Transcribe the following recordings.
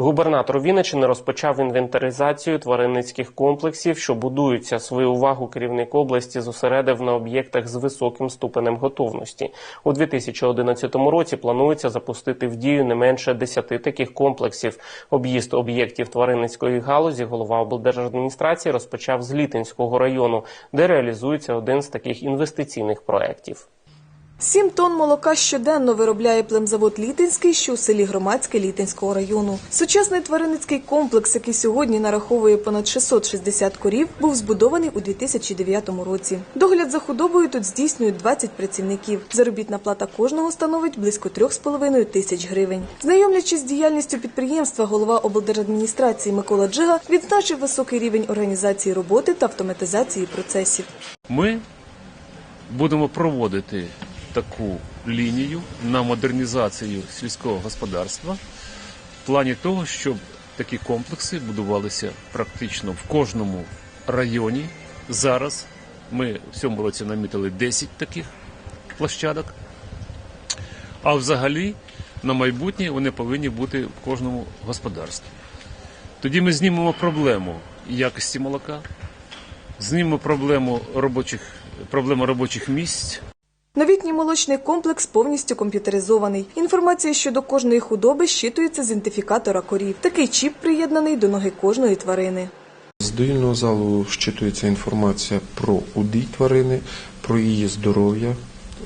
Губернатор Вінничини розпочав інвентаризацію тваринницьких комплексів, що будуються. Свою увагу керівник області зосередив на об'єктах з високим ступенем готовності. У 2011 році планується запустити в дію не менше 10 таких комплексів. Об'їзд об'єктів тваринницької галузі голова облдержадміністрації розпочав з Літинського району, де реалізується один з таких інвестиційних проєктів. Сім тонн молока щоденно виробляє племзавод Літинський, що у селі Громадське Літинського району. Сучасний тваринницький комплекс, який сьогодні нараховує понад 660 корів, був збудований у 2009 році. Догляд за худобою тут здійснюють 20 працівників. Заробітна плата кожного становить близько 3,5 тисяч гривень. Знайомлячись з діяльністю підприємства, голова облдержадміністрації Микола Джига відзначив високий рівень організації роботи та автоматизації процесів. Ми будемо проводити таку лінію на модернізацію сільського господарства в плані того, щоб такі комплекси будувалися практично в кожному районі. Зараз ми в цьому році намітили 10 таких площадок. А взагалі на майбутнє вони повинні бути в кожному господарстві. Тоді ми знімемо проблему якості молока, знімемо проблему робочих, проблему робочих місць. Новітній молочний комплекс повністю комп'ютеризований. Інформація щодо кожної худоби щитується з ідентифікатора корів. Такий чіп приєднаний до ноги кожної тварини. З доїльного залу щитується інформація про удій тварини, про її здоров'я,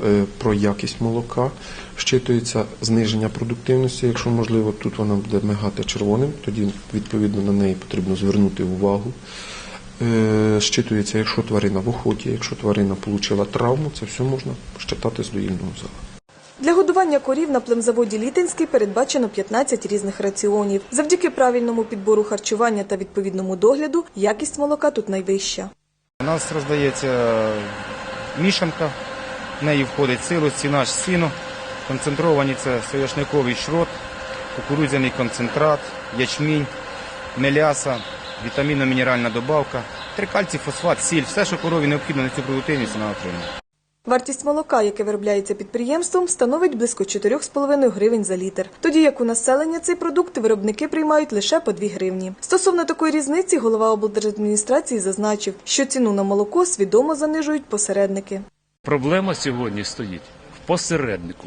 е, про якість молока. Щитується зниження продуктивності, якщо можливо, тут вона буде мигати червоним, тоді відповідно на неї потрібно звернути увагу. Е, Щитується, якщо тварина в охоті, якщо тварина отримала травму, це все можна щитати з доїльного залу. Для годування корів на племзаводі Літинський передбачено 15 різних раціонів. Завдяки правильному підбору харчування та відповідному догляду якість молока тут найвища. У нас роздається мішанка, в неї входить силос, ціна ж сіно, концентровані це соняшниковий шрот, кукурудзяний концентрат, ячмінь, меляса, вітамінно-мінеральна добавка, трикальцій, фосфат, сіль, все, що корові необхідно на цю продуктивність, вона отримує. Вартість молока, яке виробляється підприємством, становить близько 4,5 гривень за літр. Тоді як у населення цей продукт виробники приймають лише по 2 гривні. Стосовно такої різниці, голова облдержадміністрації зазначив, що ціну на молоко свідомо занижують посередники. Проблема сьогодні стоїть в посереднику,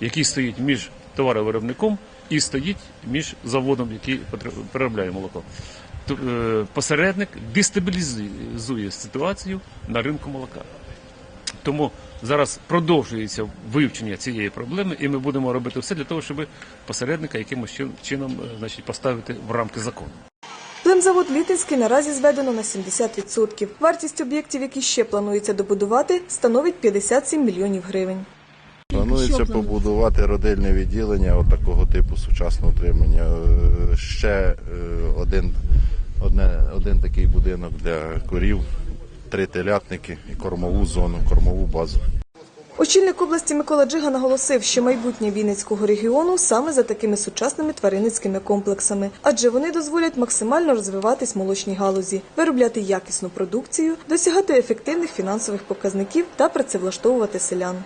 який стоїть між товаровиробником і стоїть між заводом, який переробляє молоко. Е, Посередник дестабілізує ситуацію на ринку молока. Тому зараз продовжується вивчення цієї проблеми, і ми будемо робити все для того, щоб посередника якимось чин- чином е, значить, поставити в рамки закону. Племзавод Літинський наразі зведено на 70%. Вартість об'єктів, які ще планується добудувати, становить 57 мільйонів гривень. Планується побудувати родильне відділення от такого типу сучасного утримання. Е, Ще один, одне, один такий будинок для корів, три телятники і кормову зону, кормову базу. Очільник області Микола Джига наголосив, що майбутнє Вінницького регіону саме за такими сучасними тваринницькими комплексами, адже вони дозволять максимально розвиватись молочній галузі, виробляти якісну продукцію, досягати ефективних фінансових показників та працевлаштовувати селян.